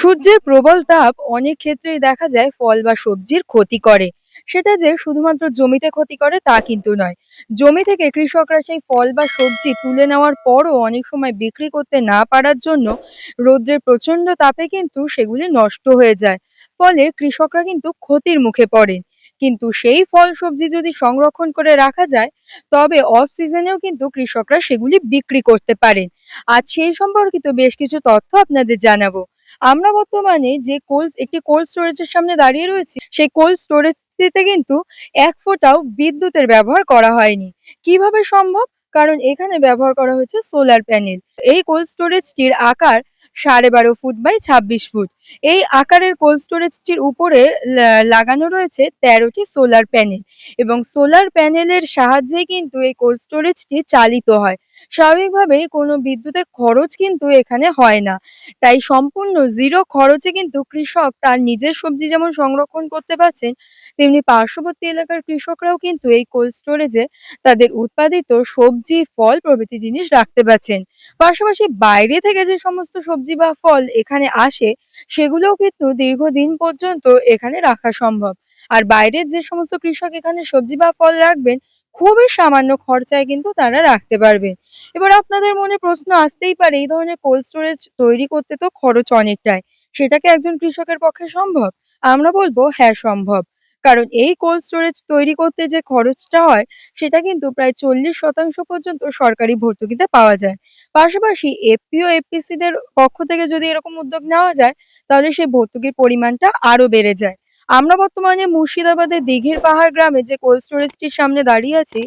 সূর্যের প্রবল তাপ অনেক ক্ষেত্রেই দেখা যায় ফল বা সবজির ক্ষতি করে। সেটা যে শুধুমাত্র জমিতে ক্ষতি করে তা কিন্তু নয়। জমি থেকে কৃষকরা সেই ফল বা সবজি তুলে নেওয়ার পরও অনেক সময় বিক্রি করতে না পারার জন্য রোদ্রের প্রচণ্ড তাপে কিন্তু সেগুলি নষ্ট হয়ে যায়। ফলে কৃষকরা কিন্তু ক্ষতির মুখে পড়েন। কিন্তু সেই ফল, সবজি যদি সংরক্ষণ করে রাখা যায়, তবে অফ সিজনেও কিন্তু কৃষকরা সেগুলি বিক্রি করতে পারেন। আজ সেই সম্পর্কিত বেশ কিছু তথ্য আপনাদের জানাব। আমরা বর্তমানে যে কোল্ড একটি কোল্ড স্টোরেজের সামনে দাঁড়িয়ে রয়েছি, সেই কোল্ড স্টোরেজটিতে কিন্তু এক ফোঁটাও বিদ্যুতের ব্যবহার করা হয়নি। কীভাবে সম্ভব? কারণ এখানে ব্যবহার করা হয়েছে সোলার প্যানেল এই কোল্ড স্টোরেজটির আকার সাড়ে বারো ফুট বাই ছাব্বিশ ফুট। এই আকারের কোল্ড স্টোরেজটির উপরে লাগানো রয়েছে তেরোটি সোলার প্যানেল এবং সোলার প্যানেলের সাহায্যে কিন্তু এই কোল্ড স্টোরেজটি চালিত হয়। স্বাভাবিকভাবেই কোনো বিদ্যুতের খরচ কিন্তু এখানে হয় না। তাই সম্পূর্ণ জিরো খরচে কিন্তু কৃষক তার নিজের সবজি যেমন সংরক্ষণ করতে পারছেন, তেমনি পার্শ্ববর্তী এলাকার কৃষকরাও কিন্তু এই কোল্ড স্টোরেজে তাদের উৎপাদিত সবজি, ফল প্রভৃতি জিনিস রাখতে পারছেন। পাশাপাশি বাইরে থেকে যে সমস্ত সবজি বা ফল এখানে আসে, সেগুলোও কিন্তু দীর্ঘদিন পর্যন্ত এখানে রাখা সম্ভব। আর বাইরের যে সমস্ত কৃষক এখানে সবজি বা ফল রাখবেন খুবই সামান্য খরচায় কিন্তু তারা রাখতে পারবেন এবার আপনাদের মনে প্রশ্ন আসতেই পারে, এই ধরনের কোল্ড স্টোরেজ তৈরি করতে তো খরচ অনেকটাই সেটাকে একজন কৃষকের পক্ষে সম্ভব? আমরা বলব হ্যাঁ সম্ভব। কারণ এই কোল্ড স্টোরেজ তৈরি করতে যে খরচটা হয়, সেটা কিন্তু প্রায় চল্লিশ শতাংশ পর্যন্ত সরকারি ভর্তুকিতে পাওয়া যায়। পাশাপাশি এফপিও এফপিসি দের পক্ষ থেকে যদি এরকম উদ্যোগ নেওয়া যায়, তাহলে সেই ভর্তুকির পরিমাণটা আরও বেড়ে যায়। আমরা বর্তমানে মুর্শিদাবাদের দিঘির পাহাড় গ্রামে যে কোল্ড স্টোরেজটির সামনে দাঁড়িয়ে আছি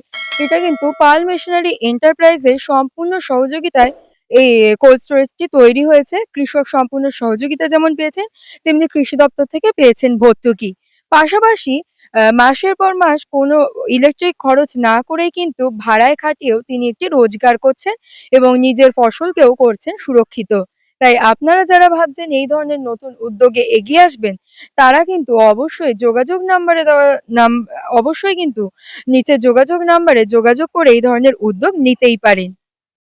এটা কিন্তু পাল মেশিনারি এন্টারপ্রাইজের সম্পূর্ণ সহযোগিতায় এই কোল্ড স্টোরেজটি তৈরি হয়েছে। কৃষক সম্পূর্ণ সহযোগিতা যেমন পেয়েছেন, তেমনি কৃষি দপ্তর থেকে পেয়েছেন ভর্তুকি। পাশাপাশি মাসের পর মাস কোনো ইলেকট্রিক খরচ না করেই কিন্তু ভাড়ায় খাটিয়েও তিনি একটি রোজগার করছেন এবং নিজের ফসলকেও করছেন সুরক্ষিত। তাই আপনারা যারা ভাবছেন এই ধরনের নতুন উদ্যোগে এগিয়ে আসবেন, তারা কিন্তু অবশ্যই যোগাযোগ নাম্বারে দেওয়া নাম, অবশ্যই কিন্তু নিচে যোগাযোগ নাম্বারে যোগাযোগ করে এই ধরনের উদ্যোগ নিতেই পারেন।